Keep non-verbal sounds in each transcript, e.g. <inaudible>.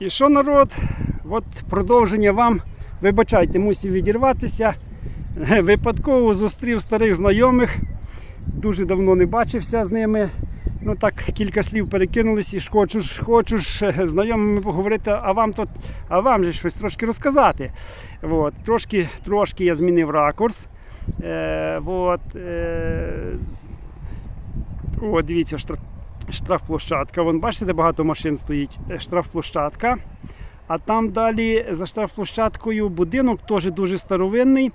І що народ? От продовження вам. Вибачайте, мусив відірватися. Випадково зустрів старих знайомих. Дуже давно не бачився з ними. Ну так, кілька слів перекинулися і ж хочу ж, хочу ж е, знайомими поговорити, а вам тут, а вам же щось трошки розказати. От, трошки, трошки я змінив ракурс. Е, от, е, о, дивіться, штраф, штрафплощадка. Вон бачите, де багато машин стоїть. Е, Штрафплощадка. А там далі за штрафплощадкою будинок теж дуже старовинний.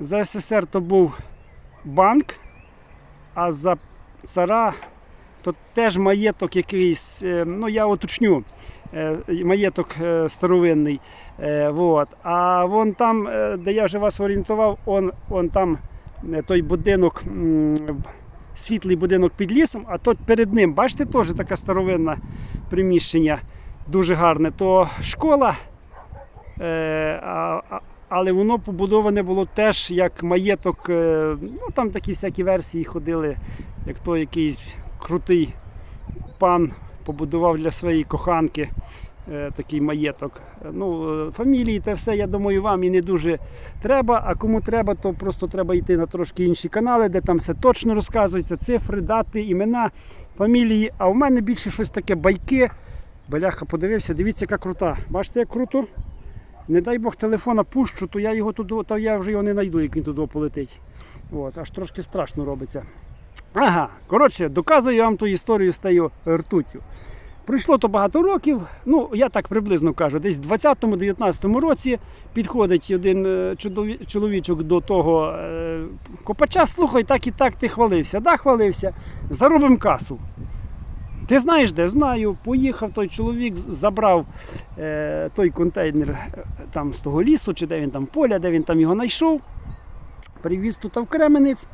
За СССР то був банк, а за цара то теж маєток якийсь, е, ну я уточню, е, маєток старовинний. Вот. А вон там, де я вже вас орієнтував, он, он там той будинок, світлий будинок під лісом, а тут перед ним, бачите, теж таке старовинне приміщення, дуже гарне. То школа, е, але воно побудоване було теж як маєток. е, Ну там такі всякі версії ходили, як то якийсь крутий пан побудував для своєї коханки такий маєток. Е, Ну, е, фамілії та все, я думаю, вам і не дуже треба. А кому треба, то просто треба йти на трошки інші канали, де там все точно розказується, цифри, дати, імена, фамілії. А в мене більше щось таке байки. Бляха, подивився, дивіться, яка крута. Бачите, як круто? Не дай Бог телефона пущу, то я його туди, то я вже його не знайду, як він туди полетить. От, аж трошки страшно робиться. Ага, коротше, доказую вам ту історію з тією ртуттю. Пройшло то багато років, ну я так приблизно кажу, десь в 20-19 році підходить один е, чоловічок до того е, копача, слухай, так і так ти хвалився. Да, хвалився, заробимо касу. Ти знаєш де? Знаю. Поїхав той чоловік, забрав е, той контейнер е, там з того лісу, чи де він там поля, де він там його знайшов. Привіз тут в Кременець.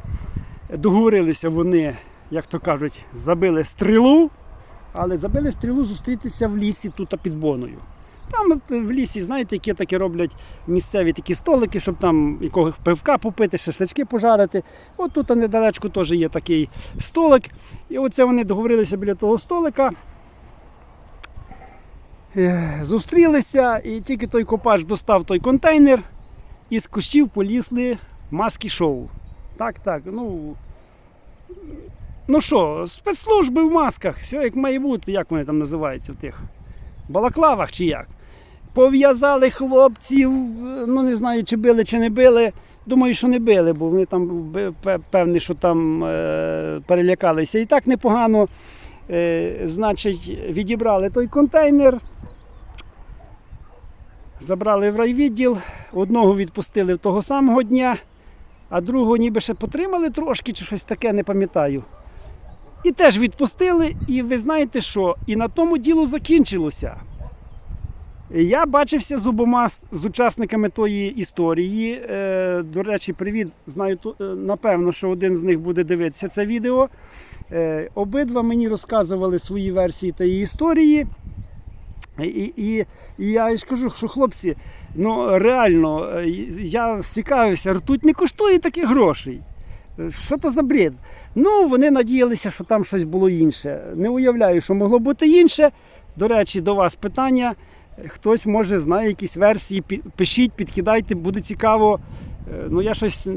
Договорилися вони, як то кажуть, забили стрілу, але забили стрілу зустрітися в лісі тут під Боною. Там в лісі, знаєте, які такі роблять місцеві такі столики, щоб там якогось пивка попити, шашлички пожарити. От тут недалечко теж є такий столик. І оце вони договорилися біля того столика. Е, Зустрілися, і тільки той копач достав той контейнер, і з кущів полізли маски шоу. Так, так. Ну, ну що, спецслужби в масках, все як має бути, як вони там називаються в тих балаклавах чи як. Пов'язали хлопців, ну не знаю, чи били, чи не били. Думаю, що не били, бо вони там певні, що там е, перелякалися. І так непогано. Е, значить, відібрали той контейнер, забрали в райвідділ, одного відпустили того самого дня, а другого ніби ще потримали трошки, чи щось таке, не пам'ятаю. І теж відпустили, і ви знаєте що? І на тому діло закінчилося. Я бачився з обома з- учасниками тої історії. Е, до речі, привіт. Знаю, е, напевно, що один з них буде дивитися це відео. Е, обидва мені розказували свої версії тієї історії. І, і, і я ж кажу, що хлопці, ну реально, е, я цікавився, ртуть не коштує таких грошей. Що то за бред? Ну, вони надіялися, що там щось було інше. Не уявляю, що могло бути інше. До речі, до вас питання. Хтось може знає якісь версії, пишіть, підкидайте, буде цікаво. Е, Ну я щось.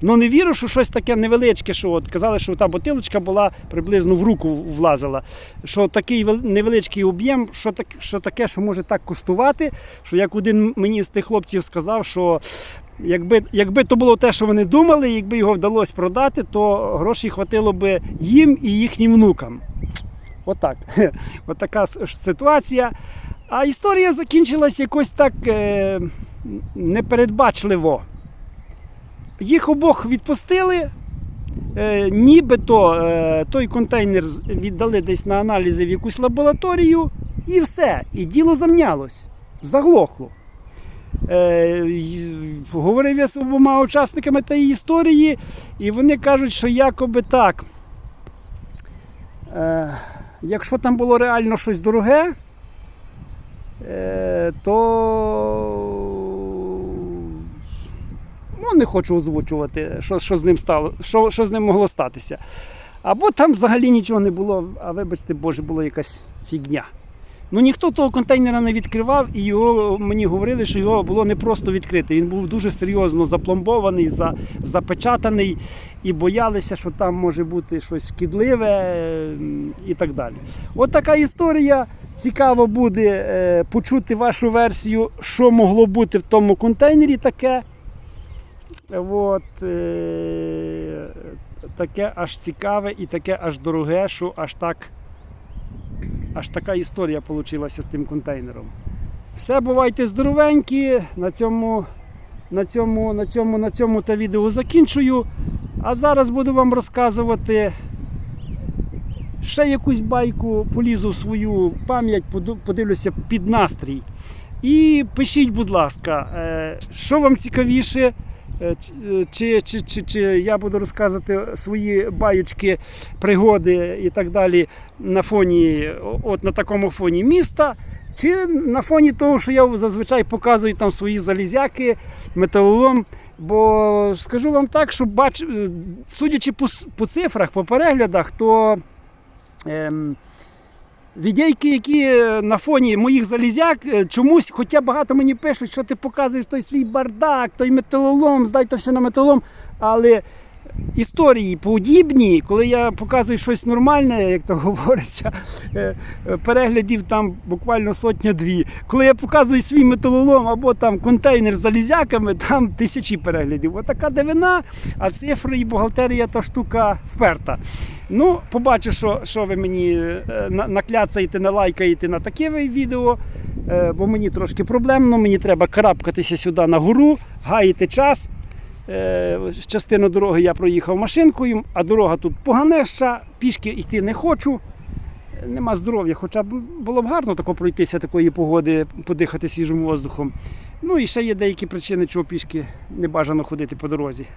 Ну не вірю, що щось таке невеличке, що от казали, що та бутилочка була приблизно в руку влазила. Що такий невеличкий об'єм, що, так, що таке, що може так коштувати. Що як один мені з тих хлопців сказав, що якби, якби то було те, що вони думали, якби його вдалося продати, то грошей хватило би їм і їхнім внукам. Отак. <laughs> Отака с- ж ситуація. А історія закінчилась якось так е, непередбачливо. Їх обох відпустили. Е, нібито е, той контейнер віддали десь на аналізи в якусь лабораторію, і все. І діло замнялось, заглохло. Е, говорив я з обома учасниками тієї історії, і вони кажуть, що якоби так. Е, якщо там було реально щось дороге, е, то ну, не хочу озвучувати, що, що з ним стало, що, що з ним могло статися. Або там взагалі нічого не було, а вибачте, Боже, була якась фігня. Ну ніхто того контейнера не відкривав, і його мені говорили, що його було не просто відкрити. Він був дуже серйозно запломбований, за, запечатаний, і боялися, що там може бути щось шкідливе і так далі. От така історія. Цікаво буде е, почути вашу версію, що могло бути в тому контейнері таке. От, е, таке аж цікаве і таке аж дороге, що аж так. Аж така історія вийшла з тим контейнером. Все, бувайте здоровенькі. На цьому, на цьому, на цьому, на цьому та відео закінчую. А зараз буду вам розказувати ще якусь байку, полізу в свою пам'ять, подивлюся під настрій. І пишіть, будь ласка, е, що вам цікавіше, чи, чи, чи, чи я буду розказувати свої баючки, пригоди і так далі на фоні, от на такому фоні міста. Чи на фоні того, що я зазвичай показую там свої залізяки, металолом. Бо скажу вам так, що бач, е, судячи по, по цифрах, по переглядах, то ем, відейки, які е, на фоні моїх залізяк, е, чомусь, хоча багато мені пишуть, що ти показуєш той свій бардак, той металолом, здай то ще на металолом. Але історії подібні, коли я показую щось нормальне, як то <laughs> говориться, е, е, переглядів там буквально сотня-дві. Коли я показую свій металолом або там контейнер з залізяками, там тисячі переглядів. Отака дивина, а цифри і бухгалтерія та штука вперта. Ну, побачу, що, що ви мені е, накляцаєте, налайкаєте на таке відео, бо мені трошки проблемно, мені треба карабкатися сюди на гору, гаяти час. Е, Частину дороги я проїхав машинкою, а дорога тут поганеща, пішки йти не хочу. Нема здоров'я, хоча б було б гарно тако пройтися такої погоди, подихати свіжим воздухом. Ну і ще є деякі причини, чого пішки не бажано ходити по дорозі. <laughs>